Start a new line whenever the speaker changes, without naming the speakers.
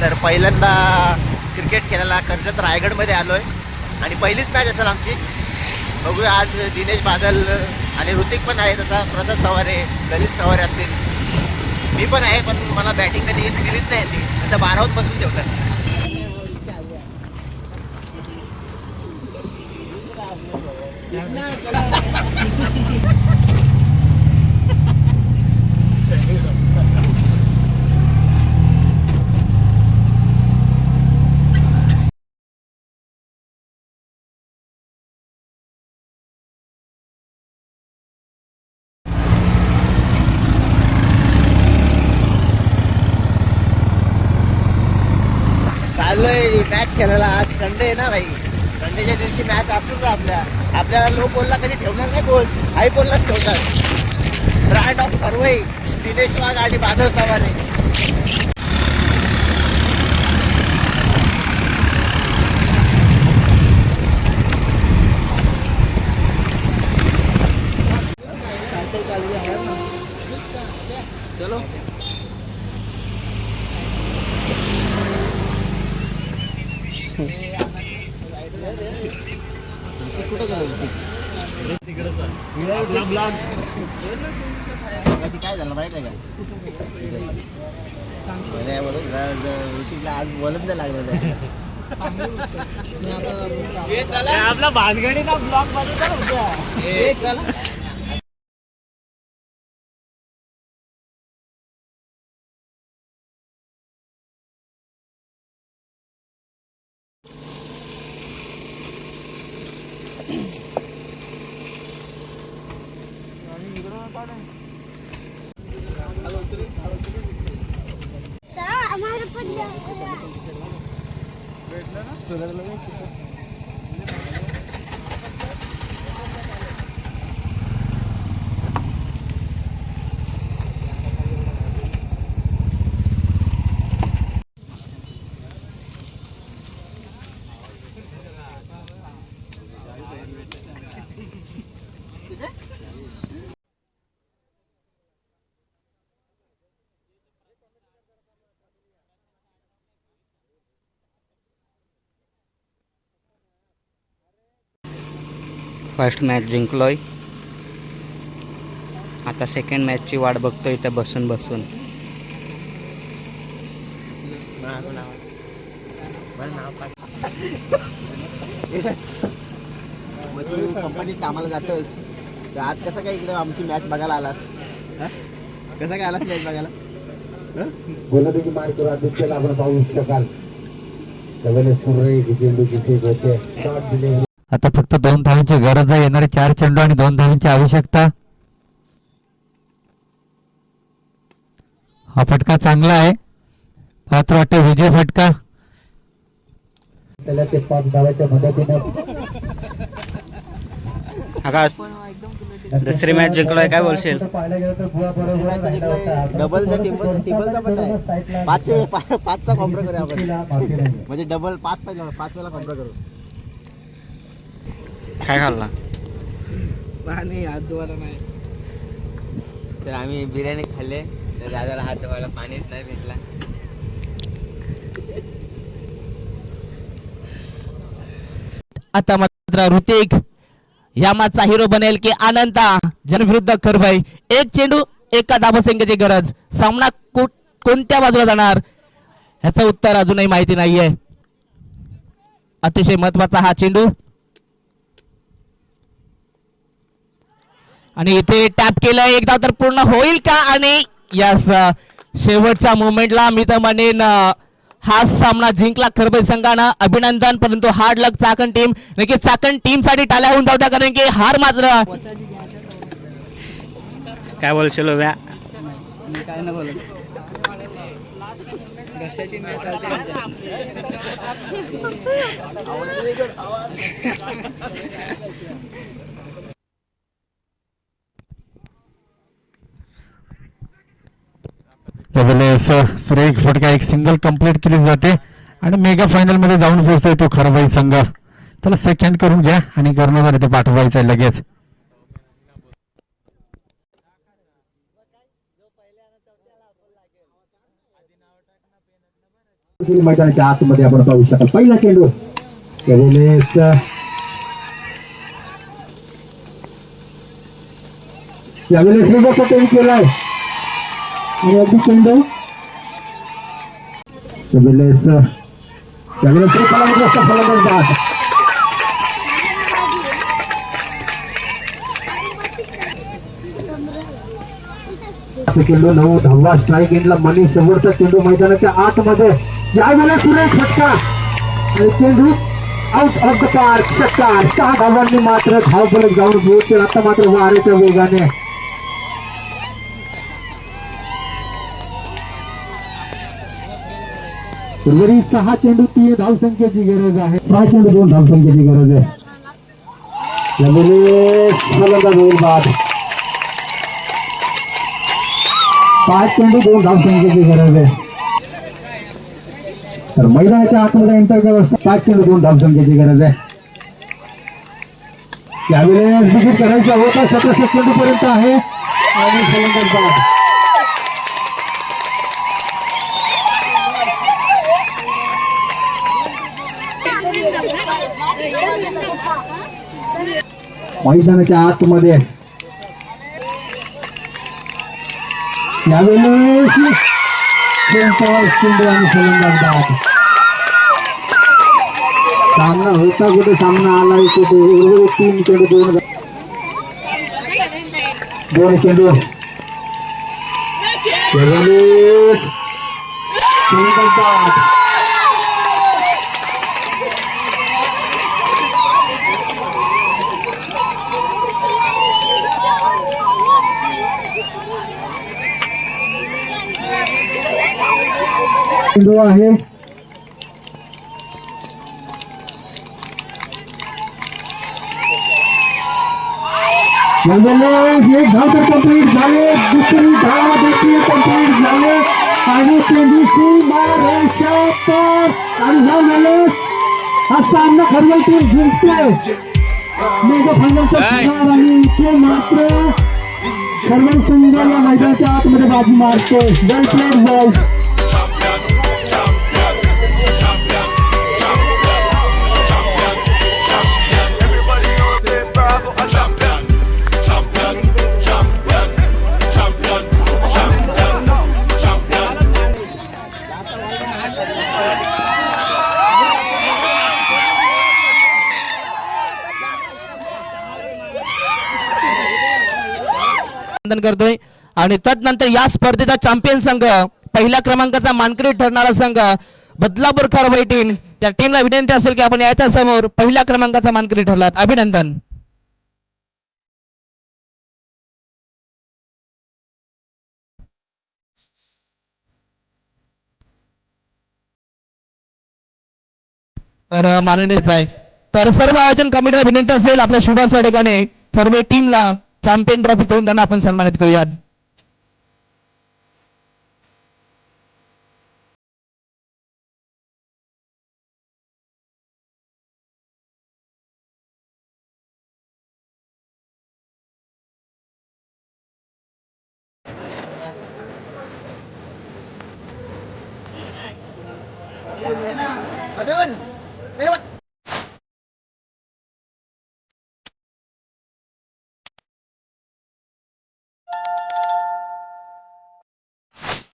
तर पहिल्यांदा क्रिकेट खेळायला कर्जत रायगडमध्ये आलो आहे आणि पहिलीच मॅच असेल आमची. बघूया आज दिनेश बादल आणि ऋतिक पण आहे तसा. प्रसाद सवारे ललित सवारे असतील. मी पण आहे पण मला बॅटिंग कधी दिलीच नाही ती असं बारावत बसून ठेवतात चाललोय मॅच खेळायला आज संडे आहे ना भाई. संडेच्या दिवशी मॅच असतोच आपल्या. आपल्याला लो बोलला कधी ठेवणार नाही बोल हाय बोललाच ठेवतात रायट ऑफ फरवई दिनेश वाघ आणि बादल सवारे चलो. काय झालं माहिती आहे का ऋतिकला आज बोलत नाही लागलं
आपला भानगडीचा ब्लॉग बनवता
हमारे
फर्स्ट मॅच जिंकलोय. आता सेकंड मॅचची वाट बघतोय इथं बसून बसून.
कंपनीत कामाला जातोस तर आज कसं काय इकडे आमची मॅच बघायला आलास कसं काय आलास मॅच बघायला
गोलंदाजी मार्गावर आदित्यला आपण पाहू शकाल सूर्य होते
आता फक्त दोन धावांची गरज आहे. येणारे चार चेंडू आणि दोन धावांची आवश्यकता. हा फटका चांगला आहे. पात्र वाटते विजय फटका.
त्याला ते पाच धावाच्या मदतीने
आकाश दुसरी मॅच जिंकलोय काय बोलशील?
आहे. पाचशे पाचचा कॉम्प्रो करूया आपण. म्हणजे डबल पाच पाहिजे पाच वेळा कॉम्प्रो करू.
काय खाल्ला?
पाणी हात धुवायला नाही.
तर आम्ही बिर्याणी खाल्ले. तर दादाला हात धुवायला पाणीच नाही भेटला.
आता मात्र ऋतिक या मॅचचा हिरो बनेल की आनंदा जनविरुद्ध खरबाई. एक चेंडू एका दाबसंख्येची गरज. सामना को- कोणत्या बाजूला जाणार? ह्याचं उत्तर अजूनही माहिती नाहीये. अतिशय महत्त्वाचा हा चेंडू. आणि इथे टॅप केलं एकदा तर पूर्ण होईल का? आणि यस शेवटच्या मोमेंटला मी तर म्हणेन अं, हा सामना जिंकला खरबई संघानं. अभिनंदन परंतु हार्ड लक चाकण टीम नक्की चाकण टीमसाठी टाळ्या होऊन जाऊ द्या कारण की हार मात्र.
काय बोलशील व्या
काय ना बोलत घशाची मॅच
सुरेख फटका एक सिंगल कंप्लीट केली जाते. आणि मेगा फायनलमध्ये जाऊन पोहोचतोय तो खरबाई संघ. चला सेकंड करून घ्या आणि कर्णधार इथे पाठवायचं आहे लगेच.
मैदानाच्या आतमध्ये आपण पाहू शकाल पहिला चेंडू त्यावेळेस यावेळेस केलाय. आणि अगदी चेंडू. त्यावेळेस त्यावेळेस तो फलंदाज फलंदाज बाद चेंडू नऊ धावा स्ट्राईक एंडला मनी शेवटचा चेंडू मैदानाच्या आतमध्ये यावेळेला सुरेश फटका चेंडू आउट ऑफ द पार्क षटकार सहा धावांनी मात्र धाव जाऊन पोहोचेल आता मात्र वारेच्या वेगाने उर्वरित सहा चेंडू तीन धावसंख्येची गरज आहे. सहा चेंडू दोन धावसंख्येची गरज आहे. बाद. पाच चेंडू दोन धावसंख्येची गरज आहे. तर मैदानाच्या आतमध्ये एंटर व्यवस्था पाच चेंडू दोन धावसंख्येची गरज आहे. त्यावेळेस विकेट करायचा होता. सतराशे चेंडू पर्यंत आहे. आणि फलंदाज बाद. मैदानाच्या आतमध्ये. यावेळेस सामना होता कुठे? सामना आला कुठे उर्वरित तीन चेंडू दोन दोन चेंडू यावेळेस चेंडू आहे. एक धाव तर कंप्लीट झाले. दुसरी धाव देखील कंप्लीट झाले. आणि चेंडू सीमारेषा पार आणि यावेळेस हा सामना खरवल टीम जिंकते मेगा फायनलचा किनार आणि इथे मात्र खरवल मैदानाच्या आतमध्ये बाजी मारतो वेल प्लेड बॉल
करतोय. आणि तदनंतर या स्पर्धेचा चॅम्पियन संघ पहिल्या क्रमांकाचा मानकरी ठरणारा संघ बदलापूर खरवई टीम त्या टीमला विनंती असेल की आपण याच्या समोर पहिल्या क्रमांकाचा मानकरी ठरलात. अभिनंदन. तर माननीयच आहे तर सर्व आयोजन कमिटीला विनंती असेल आपल्या शुभाच्या ठिकाणी सर्व टीमला चॅम्पियन ट्रॉफी करून त्यांना आपण सन्मानित करूयात
अजून